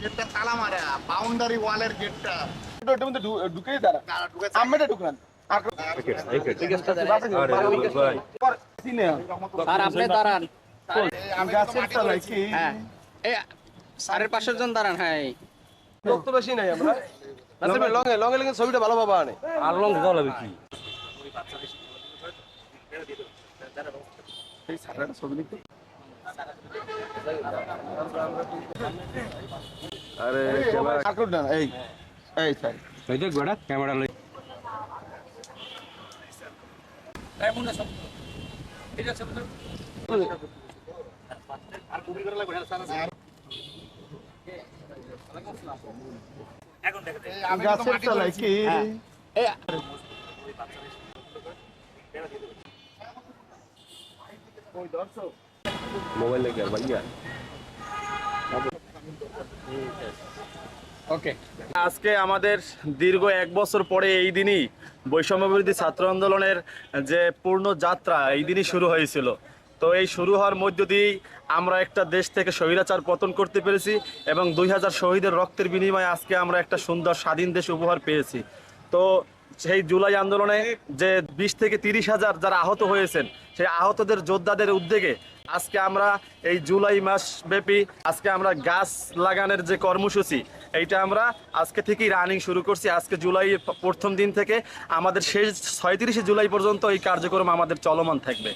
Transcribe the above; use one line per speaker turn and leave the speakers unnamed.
গেটটা তালা মারা বাউন্ডারি ওয়ালের গেটটা।
ওটার মধ্যে ঢুকেই
দাঁড়া। আমরা ঢুকলাম। জন দাঁড়ান হ্যাঁ।
বেশি নাই আমরা। নাসির লঙে লঙে লঙে ছবিটা ভালো পাবা আনে
আর লং জল হবে কি
আরে
না এই এই স্যার
এই দেখ বেটা ক্যামেরা লই
গাছের তলায়। কি?
এই
মোবাইল লেগে ভাইয়া।
ওকে।
আজকে আমাদের দীর্ঘ এক বছর পরে এই দিনই বৈষম্য বিরোধী ছাত্র আন্দোলনের যে পূর্ণ যাত্রা এই দিনই শুরু হয়েছিল। তো এই শুরু হওয়ার মধ্য দিয়েই আমরা একটা দেশ থেকে স্বৈরাচার পতন করতে পেরেছি এবং দুই হাজার শহীদের রক্তের বিনিময়ে আজকে আমরা একটা সুন্দর স্বাধীন দেশ উপহার পেয়েছি। তো সেই জুলাই আন্দোলনে যে বিশ থেকে তিরিশ হাজার যারা আহত হয়েছেন, সেই আহতদের যোদ্ধাদের উদ্যোগে আজকে আমরা এই জুলাই মাস ব্যাপী আজকে আমরা গাছ লাগানোর যে কর্মসূচি, এইটা আমরা আজকে থেকেই রানিং শুরু করছি। আজকে জুলাই প্রথম দিন থেকে আমাদের শেষ ছয়ত্রিশে জুলাই পর্যন্ত এই কার্যক্রম আমাদের চলমান থাকবে।